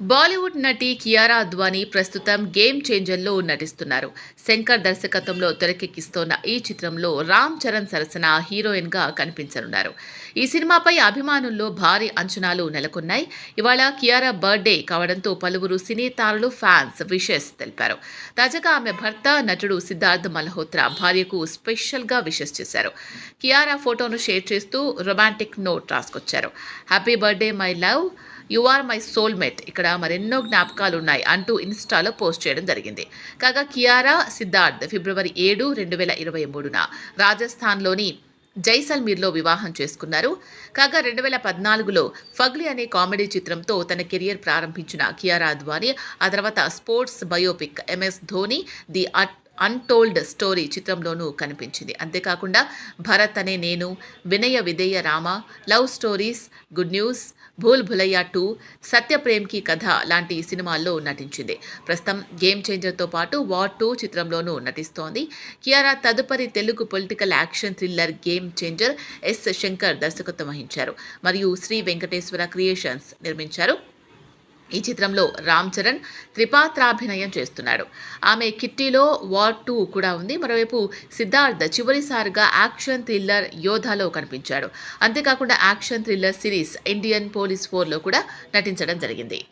బాలీవుడ్ నటి కియారా అద్వానీ ప్రస్తుతం గేమ్ చేంజర్లో నటిస్తున్నారు. శంకర్ దర్శకత్వంలో తెరకెక్కిస్తోన్న ఈ చిత్రంలో రామ్ చరణ్ సరసన హీరోయిన్గా కనిపించనున్నారు. ఈ సినిమాపై అభిమానుల్లో భారీ అంచనాలు నెలకొన్నాయి. ఇవాళ కియారా బర్త్డే కావడంతో పలువురు సినీ తారలు ఫ్యాన్స్ విషెస్ తెలిపారు. తాజాగా ఆమె భర్త నటుడు సిద్ధార్థ్ మల్హోత్రా భార్యకు స్పెషల్గా విషెస్ చేశారు. కియారా ఫోటోను షేర్ చేస్తూ romantic note రాసుకొచ్చారు. Happy birthday my love. You are my soulmate. ఇక్కడ మరెన్నో జ్ఞాపకాలు ఉన్నాయి అంటూ ఇన్స్టాలో పోస్ట్ చేయడం జరిగింది. కాగా కియారా సిద్ధార్థ్ ఫిబ్రవరి ఏడు రెండు వేల ఇరవై మూడున రాజస్థాన్లోని జైసల్మీర్లో వివాహం చేసుకున్నారు. కాగా రెండు వేల పద్నాలుగులో ఫగ్లీ అనే కామెడీ చిత్రంతో తన కెరియర్ ప్రారంభించిన కియారా అద్వానీ ఆ తర్వాత sports biopic MS Dhoni the at untold story చిత్రంలోనూ కనిపించింది. అంతేకాకుండా Bharat Ane Nenu Vinaya Vidheya Rama love stories good news Bhool Bhulaiyaa two సత్యప్రేమ్కి కథ లాంటి సినిమాల్లో నటించింది. ప్రస్తుతం గేమ్ చేంజర్తో పాటు వార్ టూ చిత్రంలోనూ నటిస్తోంది. కియారా తదుపరి Telugu political action thriller game changer S Shankar దర్శకత్వం వహించారు. మరియు శ్రీ వెంకటేశ్వర క్రియేషన్స్ నిర్మించారు. ఈ చిత్రంలో రామ్ చరణ్ త్రిపాత్రాభినయం చేస్తున్నాడు. ఆమె కిట్టీలో వార్ టూ కూడా ఉంది. మరోవైపు సిద్ధార్థ్ చివరిసారిగా యాక్షన్ థ్రిల్లర్ యోధాలో కనిపించాడు. అంతేకాకుండా action thriller series Indian police ఫోర్లో కూడా నటించడం జరిగింది.